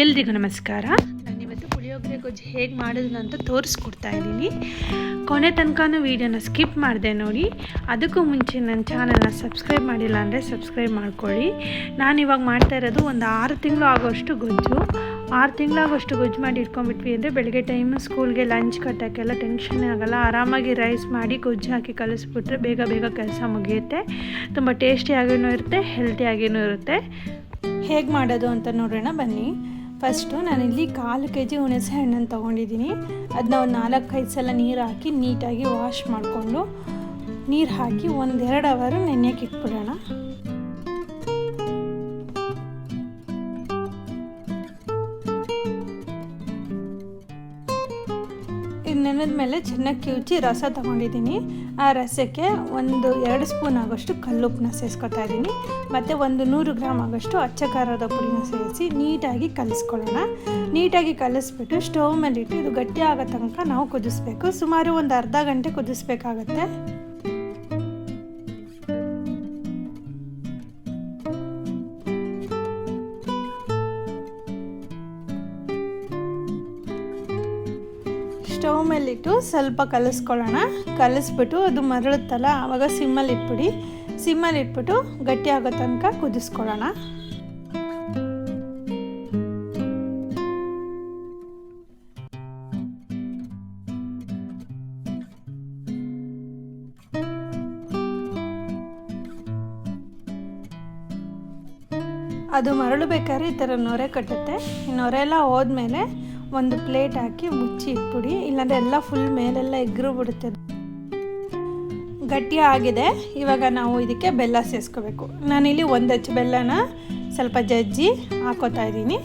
ಎಲ್ರಿಗೂ ನಮಸ್ಕಾರ. ನಾನಿವತ್ತು ಪುಳಿಯೋಗರೆ ಗೊಜ್ಜು ಹೇಗೆ ಮಾಡೋದು ಅಂತ ತೋರಿಸ್ಕೊಡ್ತಾ ಇದ್ದೀನಿ. ಕೊನೆ ತನಕನೂ ವೀಡಿಯೋನ ಸ್ಕಿಪ್ ಮಾಡಿದೆ ನೋಡಿ. ಅದಕ್ಕೂ ಮುಂಚೆ ನನ್ನ ಚಾನಲ್ನ ಸಬ್ಸ್ಕ್ರೈಬ್ ಮಾಡಿಲ್ಲ ಅಂದರೆ ಸಬ್ಸ್ಕ್ರೈಬ್ ಮಾಡ್ಕೊಳ್ಳಿ. ನಾನು ಇವಾಗ ಮಾಡ್ತಾ ಇರೋದು ಒಂದು ಆರು ತಿಂಗಳು ಆಗೋಷ್ಟು ಗೊಜ್ಜು. ಆರು ತಿಂಗಳಾಗೋಷ್ಟು ಗೊಜ್ಜು ಮಾಡಿ ಇಟ್ಕೊಂಡ್ಬಿಟ್ವಿ ಅಂದರೆ ಬೆಳಗ್ಗೆ ಟೈಮು ಸ್ಕೂಲ್ಗೆ ಲಂಚ್ ಕಟ್ಟೋಕ್ಕೆಲ್ಲ ಟೆನ್ಷನ್ ಆಗಲ್ಲ. ಆರಾಮಾಗಿ ರೈಸ್ ಮಾಡಿ ಗೊಜ್ಜು ಹಾಕಿ ಕಲಿಸ್ಬಿಟ್ರೆ ಬೇಗ ಬೇಗ ಕೆಲಸ ಮುಗಿಯುತ್ತೆ. ತುಂಬ ಟೇಸ್ಟಿಯಾಗಿಯೂ ಇರುತ್ತೆ ಹೆಲ್ತಿಯಾಗಿಯೂ ಇರುತ್ತೆ. ಹೇಗೆ ಮಾಡೋದು ಅಂತ ನೋಡೋಣ ಬನ್ನಿ. ಫಸ್ಟು ನಾನಿಲ್ಲಿ ಕಾಲು ಕೆ ಜಿ ಹುಣಸೆ ಹಣ್ಣನ್ನು ತೊಗೊಂಡಿದ್ದೀನಿ. ಅದನ್ನ ಒಂದು ನಾಲ್ಕೈದು ಸಲ ನೀರು ಹಾಕಿ ನೀಟಾಗಿ ವಾಶ್ ಮಾಡಿಕೊಂಡು ನೀರು ಹಾಕಿ ಒಂದೆರಡು ಅವರು ನೆನೆಯಕ್ಕೆ ಇಟ್ಬಿಡೋಣ. ನೆನೆದ ಮೇಲೆ ಚೆನ್ನಾಗಿ ಕಿವುಚಿ ರಸ ತೊಗೊಂಡಿದ್ದೀನಿ. ಆ ರಸಕ್ಕೆ ಒಂದು ಎರಡು ಸ್ಪೂನ್ ಆಗೋಷ್ಟು ಕಲ್ಲುಪ್ಪನ್ನ ಸೇರಿಸ್ಕೊತಾ ಇದ್ದೀನಿ. ಮತ್ತು ಒಂದು ನೂರು ಗ್ರಾಮ್ ಆಗೋಷ್ಟು ಅಚ್ಚ ಖಾರದ ಪುಡಿನ ಸೇರಿಸಿ ನೀಟಾಗಿ ಕಲಿಸ್ಕೊಳ್ಳೋಣ. ನೀಟಾಗಿ ಕಲಿಸ್ಬಿಟ್ಟು ಸ್ಟವ್ ಇಟ್ಟು ಇದು ಗಟ್ಟಿ ಆಗೋ ತನಕ ನಾವು ಕುದಿಸ್ಬೇಕು. ಸುಮಾರು ಒಂದು ಅರ್ಧ ಗಂಟೆ ಕುದಿಸ್ಬೇಕಾಗತ್ತೆ. ಸ್ಟವ್ ಮೇಲಿಟ್ಟು ಸ್ವಲ್ಪ ಕಲಿಸ್ಕೊಳ್ಳೋಣ. ಕಲಿಸ್ಬಿಟ್ಟು ಅದು ಮರಳುತ್ತಲ್ಲ, ಆವಾಗ ಸಿಮ್ಮಲ್ಲಿ ಇಟ್ಬಿಡಿ ಸಿಮ್ಮಲ್ಲಿ ಇಟ್ಬಿಟ್ಟು ಗಟ್ಟಿ ಆಗೋ ತನಕ ಕುದಿಸ್ಕೊಳ್ಳೋಣ. ಅದು ಮರಳು ಬೇಕಾದ್ರೆ ಈ ಥರ ನೊರೆ ಕಟ್ಟುತ್ತೆ. ನೊರೆ ಎಲ್ಲ ಹೋದ್ಮೇಲೆ ಒಂದು ಪ್ಲೇಟ್ ಹಾಕಿ ಮುಚ್ಚಿ ಇಟ್ಬಿಡಿ, ಇಲ್ಲಾಂದರೆ ಎಲ್ಲ ಫುಲ್ ಮೇಲೆಲ್ಲ ಎಗ್ರು ಬಿಡುತ್ತೆ. ಗಟ್ಟಿ ಆಗಿದೆ. ಇವಾಗ ನಾವು ಇದಕ್ಕೆ ಬೆಲ್ಲ ಸೇರಿಸ್ಕೋಬೇಕು ನಾನಿಲ್ಲಿ ಒಂದು ಹಚ್ಚು ಬೆಲ್ಲನ ಸ್ವಲ್ಪ ಜಜ್ಜಿ ಹಾಕೋತಾ ಇದ್ದೀನಿ.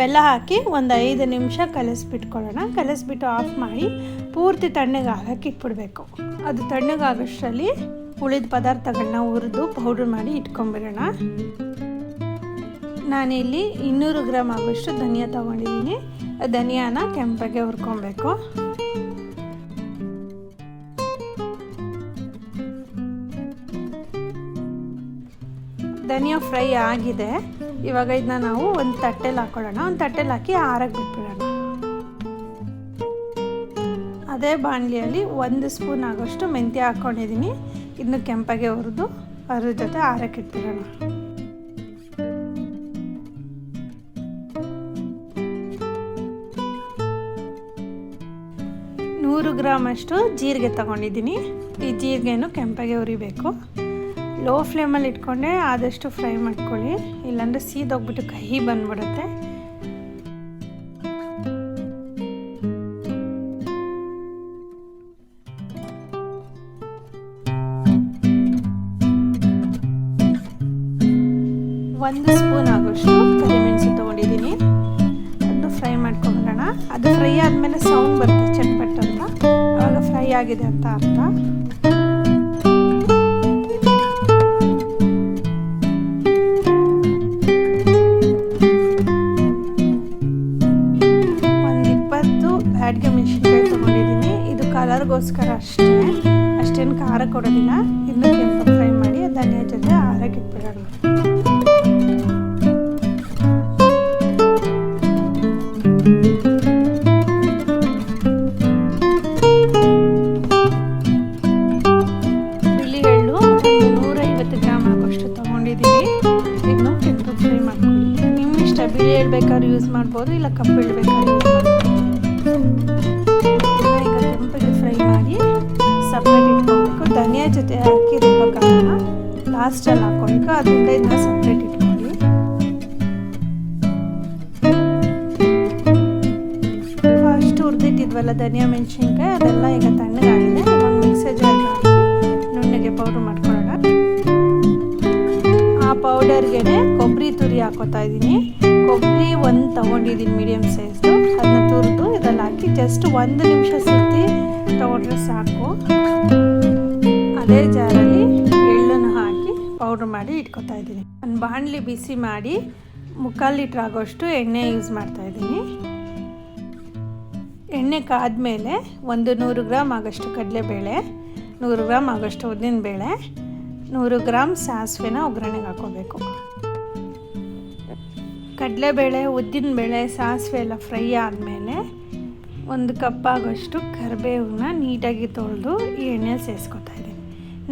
ಬೆಲ್ಲ ಹಾಕಿ ಒಂದು ಐದು ನಿಮಿಷ ಕಲಸಿಬಿಟ್ಕೊಳ್ಳೋಣ. ಕಲಸಿಬಿಟ್ಟು ಆಫ್ ಮಾಡಿ ಪೂರ್ತಿ ತಣ್ಣಗೆ ಆಗಕ್ಕೆ ಇಟ್ಬಿಡ್ಬೇಕು. ಅದು ತಣ್ಣಗಾಗೋಷ್ಟರಲ್ಲಿ ಉಳಿದ ಪದಾರ್ಥಗಳನ್ನ ಹುರಿದು ಪೌಡ್ರ್ ಮಾಡಿ ಇಟ್ಕೊಂಬಿಡೋಣ. ನಾನಿಲ್ಲಿ ಇನ್ನೂರು ಗ್ರಾಮ್ ಆಗೋಷ್ಟು ಧನಿಯಾ ತೊಗೊಂಡಿದ್ದೀನಿ. ಧನಿಯಾನ ಕೆಂಪಗೆ ಹುರ್ಕೊಬೇಕು. ಧನಿಯಾ ಫ್ರೈ ಆಗಿದೆ. ಇವಾಗ ಇದನ್ನ ನಾವು ಒಂದು ತಟ್ಟೆಲಿ ಹಾಕೊಳ್ಳೋಣ. ಒಂದು ತಟ್ಟೆಲಿ ಹಾಕಿ ಆರಕ್ಕೆ ಬಿಟ್ಬಿಡೋಣ. ಅದೇ ಬಾಣಲಿಯಲ್ಲಿ ಒಂದು ಸ್ಪೂನ್ ಆಗೋಷ್ಟು ಮೆಂತ್ಯ ಹಾಕ್ಕೊಂಡಿದ್ದೀನಿ ಇದನ್ನು ಕೆಂಪಗೆ ಹುರಿದು ಅದ್ರ ಜೊತೆ ಆರಕ್ಕೆ ಇಟ್ಬಿಡೋಣ. ನೂರು ಗ್ರಾಮಷ್ಟು ಜೀರಿಗೆ ತಗೊಂಡಿದ್ದೀನಿ. ಈ ಜೀರಿಗೆನೂ ಕೆಂಪಗೆ ಉರಿಬೇಕು ಲೋ ಫ್ಲೇಮಲ್ಲಿ ಇಟ್ಕೊಂಡೆ ಆದಷ್ಟು ಫ್ರೈ ಮಾಡ್ಕೊಳ್ಳಿ. ಇಲ್ಲಾಂದರೆ ಸೀದೋಗ್ಬಿಟ್ಟು ಕಹಿ ಬಂದ್ಬಿಡುತ್ತೆ. ಒಂದು ಸ್ಪೂನ್ ಆಗೋಷ್ಟು ಕರಿಮೆಣಸು ತಗೊಂಡಿದ್ದೀನಿ. ಅದು ಫ್ರೈ ಮಾಡ್ಕೊಂಬಿಡೋಣ ಅದು ಫ್ರೈ ಆದಮೇಲೆ ಸೌಂಡ್ ಬರುತ್ತೆ ಚಟ್ಪಟ್. ಆಗಿದೆ ಅಂತ ಅರ್ಥ? ಒಂದು ಇಪ್ಪತ್ತು ಬ್ಯಾಡ್ಗೆ ಮೆಣಸಿನ್ಕಾಯಿ ತೊಗೊಂಡಿದ್ದೀನಿ. ಇದು ಕಲರ್ಗೋಸ್ಕರ ಅಷ್ಟೇ. ಅಷ್ಟೇನು ಖಾರ ಕೊಡೋದಿಲ್ಲ. ಇನ್ನೂ ಕೆಂಪು ಫ್ರೈ ಮಾಡಿ ಧನಿಯ ಜೊತೆ ಆರಕ್ಕೆ ಇಟ್ಬಿಡೋಣ. ಯೂಸ್ ಮಾಡ್ಬೋದು, ಇಲ್ಲ ಎಳ್ಳು ಬೇಕಾದ್ರೂ ಫ್ರೈ ಮಾಡಿ ಸಪ್ರೇಟ್ ಇಟ್ಕೊಬೇಕು. ಧನಿಯಾ ಜೊತೆ ಹಾಕಿ ರುಬ್ಬಕ್ಕಾಗಲ್ಲ ಲಾಸ್ಟಲ್ಲಿ ಹಾಕೊಬೇಕು ಅದರಿಂದ ಇದನ್ನ ಸಪ್ರೇಟ್ ಇಟ್ಕೊಳ್ಳಿ. ಫಸ್ಟ್ ಹುರಿದಿಟ್ಟಿದ್ವಲ್ಲ ಧನಿಯಾ ಮೆಣಸಿನ್ಕಾಯಿ, ಅದೆಲ್ಲ ಈಗ ತಣ್ಣಗಾಗಿದೆ. ಇವಾಗ ಮಿಕ್ಸರ್ ಜಾರ್ಗೆ ಹಾಕಿ ನುಣ್ಣಗೆ ಪೌಡ್ರ್ ಮಾಡ್ಕೊಳ್ಳೋಣ. ಆ ಪೌಡರ್ಗೆ ಕೊಬ್ಬರಿ ತುರಿ ಹಾಕೋತಾ ಇದ್ದೀನಿ. ಕೊಬ್ಬರಿ ಒಂದು ತೊಗೊಂಡಿದ್ದೀನಿ ಮೀಡಿಯಮ್ ಸೈಜ್ದು ಅದನ್ನ ತುರಿದು ಇದರಲ್ಲಿ ಹಾಕಿ ಜಸ್ಟ್ ಒಂದು ನಿಮಿಷ ಸುತ್ತಿ ತೊಗೊಂಡ್ರೆ ಸಾಕು. ಅದೇ ಜಾರಲ್ಲಿ ಎಳ್ಳನ್ನು ಹಾಕಿ ಪೌಡ್ರ್ ಮಾಡಿ ಇಟ್ಕೊತಾ ಇದ್ದೀನಿ. ಒಂದು ಬಾಣಲಿ ಬಿಸಿ ಮಾಡಿ ಮುಕ್ಕಾಲು ಲೀಟ್ರ್ ಆಗೋಷ್ಟು ಎಣ್ಣೆ ಯೂಸ್ ಮಾಡ್ತಾ ಇದ್ದೀನಿ. ಎಣ್ಣೆ ಕಾದ್ಮೇಲೆ ಒಂದು ನೂರು ಗ್ರಾಮ್ ಆಗೋಷ್ಟು ಕಡಲೆಬೇಳೆ, ನೂರು ಗ್ರಾಮ್ ಆಗೋಷ್ಟು ಉದ್ದಿನ ಬೇಳೆ ನೂರು ಗ್ರಾಮ್ ಸಾಸಿವೆನ ಒಗ್ಗರಣೆಗೆ ಹಾಕೋಬೇಕು ಕಡಲೆಬೇಳೆ, ಉದ್ದಿನಬೇಳೆ, ಸಾಸಿವೆ ಎಲ್ಲ ಫ್ರೈ ಆದಮೇಲೆ ಒಂದು ಕಪ್ ಆಗೋಷ್ಟು ಕರಿಬೇವನ್ನ ನೀಟಾಗಿ ತೊಳೆದು ಈ ಎಣ್ಣೆಲಿ ಸೇರಿಸ್ಕೊತಾ ಇದ್ದೀನಿ.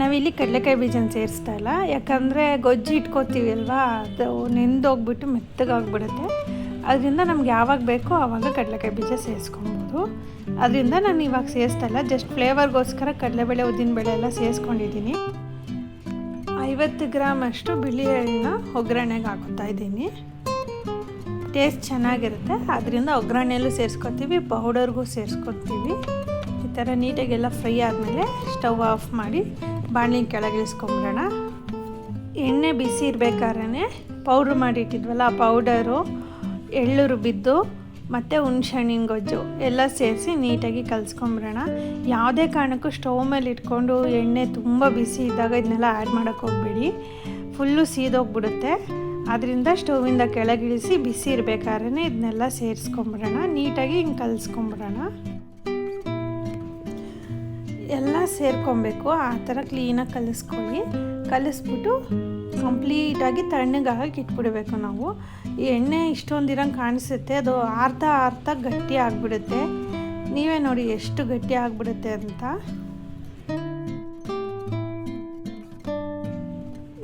ನಾವಿಲ್ಲಿ ಕಡಲೆಕಾಯಿ ಬೀಜನ ಸೇರಿಸ್ತಾ ಇಲ್ಲ. ಯಾಕಂದರೆ ಗೊಜ್ಜು ಇಟ್ಕೋತೀವಿ ಅಲ್ವಾ? ಅದು ನೆಂದೋಗ್ಬಿಟ್ಟು ಮೆತ್ತಗಾಗ್ಬಿಡುತ್ತೆ. ಅದರಿಂದ ನಮ್ಗೆ ಯಾವಾಗ ಬೇಕೋ ಆವಾಗ ಕಡಲೆಕಾಯಿ ಬೀಜ ಸೇರಿಸ್ಕೊಬೋದು ಅದರಿಂದ ನಾನು ಇವಾಗ ಸೇರಿಸ್ತಾ ಇಲ್ಲ. ಜಸ್ಟ್ ಫ್ಲೇವರ್ಗೋಸ್ಕರ ಕಡಲೆಬೇಳೆ, ಉದ್ದಿನಬೇಳೆ ಎಲ್ಲ ಸೇರಿಸ್ಕೊಂಡಿದ್ದೀನಿ ಐವತ್ತು ಗ್ರಾಮ್ ಅಷ್ಟು ಬಿಳಿ ಎಣ್ಣೆ ಒಗ್ಗರಣೆಗೆ ಹಾಕೋತಾ ಇದ್ದೀನಿ. ಟೇಸ್ಟ್ ಚೆನ್ನಾಗಿರುತ್ತೆ. ಅದರಿಂದ ಒಗ್ಗರಣೆಯಲ್ಲೂ ಸೇರಿಸ್ಕೊತೀವಿ, ಪೌಡರ್ಗೂ ಸೇರಿಸ್ಕೊತೀವಿ. ಈ ಥರ ನೀಟಾಗೆಲ್ಲ ಫ್ರೈ ಆದಮೇಲೆ ಸ್ಟವ್ ಆಫ್ ಮಾಡಿ ಬಾಣಲಿ ಕೆಳಗಿಳಿಸ್ಕೊಂಬಿಡೋಣ ಎಣ್ಣೆ ಬಿಸಿ ಇರಬೇಕಾದ್ರೆ ಪೌಡ್ರ್ ಮಾಡಿಟ್ಟಿದ್ವಲ್ಲ, ಆ ಪೌಡರು ಎಳ್ಳು ರುಬ್ಬಿದ್ದು ಮತ್ತು ಹುಣ್ಸೆಹಣ್ಣಿನ ಗೊಜ್ಜು ಎಲ್ಲ ಸೇರಿಸಿ ನೀಟಾಗಿ ಕಲಿಸ್ಕೊಂಬಿಡೋಣ. ಯಾವುದೇ ಕಾರಣಕ್ಕೂ ಸ್ಟವ್ ಮೇಲೆ ಇಟ್ಕೊಂಡು ಎಣ್ಣೆ ತುಂಬ ಬಿಸಿ ಇದ್ದಾಗ ಇದನ್ನೆಲ್ಲ ಆ್ಯಡ್ ಮಾಡೋಕ್ಕೆ ಹೋಗ್ಬೇಡಿ. ಫುಲ್ಲು ಸೀದೋಗ್ಬಿಡುತ್ತೆ. ಅದರಿಂದ ಸ್ಟೌವಿಂದ ಕೆಳಗಿಳಿಸಿ ಬಿಸಿ ಇರಬೇಕಾದ್ರೆ ಇದನ್ನೆಲ್ಲ ಸೇರಿಸ್ಕೊಂಬಿಡೋಣ. ನೀಟಾಗಿ ಹಿಂಗೆ ಕಲಿಸ್ಕೊಂಬಿಡೋಣ. ಎಲ್ಲ ಸೇರ್ಕೊಬೇಕು. ಆ ಥರ ಕ್ಲೀನಾಗಿ ಕಲಿಸ್ಕೊಳ್ಳಿ. ಕಲಿಸ್ಬಿಟ್ಟು ಕಂಪ್ಲೀಟಾಗಿ ತಣ್ಣಗಾಗಕ್ಕೆ ಇಟ್ಬಿಡಬೇಕು ನಾವು. ಈ ಎಣ್ಣೆ ಇಷ್ಟೊಂದಿರಂಗೆ ಕಾಣಿಸುತ್ತೆ. ಅದು ಅರ್ಧ ಅರ್ಧ ಗಟ್ಟಿ ಆಗಿಬಿಡುತ್ತೆ. ನೀವೇ ನೋಡಿ ಎಷ್ಟು ಗಟ್ಟಿ ಆಗಿಬಿಡುತ್ತೆ ಅಂತ.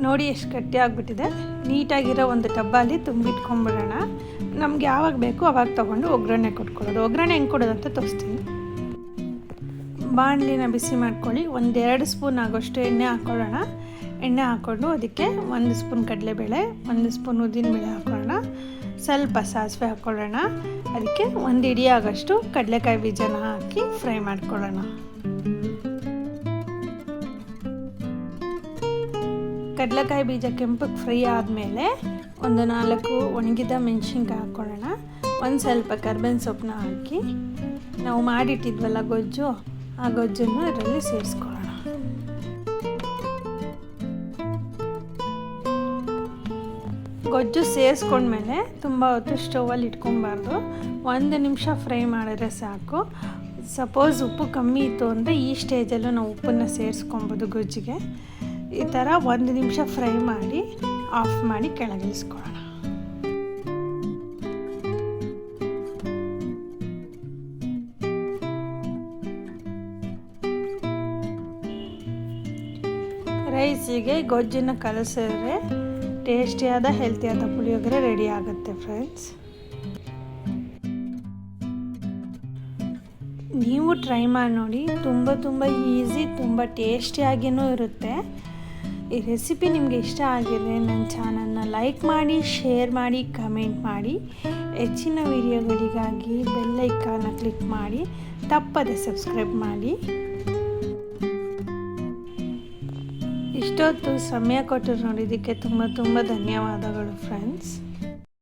ನೋಡಿ ಎಷ್ಟು ಗಟ್ಟಿ ಆಗಿಬಿಟ್ಟಿದೆ. ನೀಟಾಗಿರೋ ಒಂದು ಡಬ್ಬಲ್ಲಿ ತುಂಬಿಟ್ಕೊಂಬಿಡೋಣ ನಮ್ಗೆ ಯಾವಾಗ ಬೇಕು ಅವಾಗ ತೊಗೊಂಡು ಒಗ್ಗರಣೆ ಕೊಟ್ಕೊಳ್ಳೋದು. ಒಗ್ಗರಣೆ ಹೆಂಗೆ ಕೊಡೋದು ಅಂತ ತೋರಿಸ್ತೀನಿ. ಬಾಣಲಿನ ಬಿಸಿ ಮಾಡ್ಕೊಳ್ಳಿ. ಒಂದೆರಡು ಸ್ಪೂನ್ ಆಗೋಷ್ಟು ಎಣ್ಣೆ ಹಾಕ್ಕೊಳ್ಳೋಣ ಎಣ್ಣೆ ಹಾಕ್ಕೊಂಡು ಅದಕ್ಕೆ ಒಂದು ಸ್ಪೂನ್ ಕಡಲೆಬೇಳೆ, ಒಂದು ಸ್ಪೂನ್ ಉದ್ದಿನಬೇಳೆ ಹಾಕ್ಕೊಳ್ಳೋಣ ಸ್ವಲ್ಪ ಸಾಸಿವೆ ಹಾಕ್ಕೊಳ್ಳೋಣ ಅದಕ್ಕೆ ಒಂದು ಇಡಿ ಆಗೋಷ್ಟು ಕಡಲೆಕಾಯಿ ಬೀಜನ ಹಾಕಿ ಫ್ರೈ ಮಾಡ್ಕೊಳ್ಳೋಣ. ಕಡಲೆಕಾಯಿ ಬೀಜ ಕೆಂಪಕ್ಕೆ ಫ್ರೈ ಆದಮೇಲೆ ಒಂದು ನಾಲ್ಕು ಒಣಗಿದ ಮೆಣಸಿನ್ಕಾಯಿ ಹಾಕ್ಕೊಳ್ಳೋಣ ಒಂದು ಸ್ವಲ್ಪ ಕರ್ಬೇವಿನ ಸೊಪ್ಪನ್ನ ಹಾಕಿ. ನಾವು ಮಾಡಿಟ್ಟಿದ್ವಲ್ಲ ಗೊಜ್ಜು, ಆ ಗೊಜ್ಜನ್ನು ಅದರಲ್ಲಿ ಸೇರಿಸ್ಕೊಳ್ಳೋಣ. ಗೊಜ್ಜು ಸೇರಿಸ್ಕೊಂಡ್ಮೇಲೆ ತುಂಬ ಹೊತ್ತು ಸ್ಟೌವಲ್ಲಿ ಇಟ್ಕೊಬಾರ್ದು ಒಂದು ನಿಮಿಷ ಫ್ರೈ ಮಾಡಿದ್ರೆ ಸಾಕು. ಸಪೋಸ್ ಉಪ್ಪು ಕಮ್ಮಿ ಇತ್ತು ಅಂದರೆ ಈ ಸ್ಟೇಜಲ್ಲೂ ನಾವು ಉಪ್ಪನ್ನು ಸೇರಿಸ್ಕೊಬೋದು ಗೊಜ್ಜಿಗೆ. ಈ ಥರ ಒಂದು ನಿಮಿಷ ಫ್ರೈ ಮಾಡಿ, ಆಫ್ ಮಾಡಿ ಕೆಳಗಿಳಿಸ್ಕೊಳ್ಳೋಣ. ರೈಸಿಗೆ ಗೊಜ್ಜನ್ನು ಕಲಸಿದ್ರೆ ಟೇಸ್ಟಿಯಾದ, ಹೆಲ್ತಿಯಾದ ಪುಳಿಯೋಗರೆ ರೆಡಿ ಆಗುತ್ತೆ ಫ್ರೆಂಡ್ಸ್ ನೀವು ಟ್ರೈ ಮಾಡಿ ನೋಡಿ, ತುಂಬ ತುಂಬ ಈಸಿ ತುಂಬ ಟೇಸ್ಟಿಯಾಗಿಯೂ ಇರುತ್ತೆ. ಈ ರೆಸಿಪಿ ನಿಮಗೆ ಇಷ್ಟ ಆಗಿದ್ರೆ ನನ್ನ ಚಾನಲ್ನ ಲೈಕ್ ಮಾಡಿ ಶೇರ್ ಮಾಡಿ ಕಮೆಂಟ್ ಮಾಡಿ. ಹೆಚ್ಚಿನ ವಿಡಿಯೋಗಳಿಗಾಗಿ ಬೆಲ್ಲೈಕಾನ ಕ್ಲಿಕ್ ಮಾಡಿ. ತಪ್ಪದೆ ಸಬ್ಸ್ಕ್ರೈಬ್ ಮಾಡಿ. ಇಷ್ಟೊತ್ತು ಸಮಯ ಕೊಟ್ಟರು ನೋಡಿದ್ದಕ್ಕೆ ತುಂಬ ತುಂಬ ಧನ್ಯವಾದಗಳು ಫ್ರೆಂಡ್ಸ್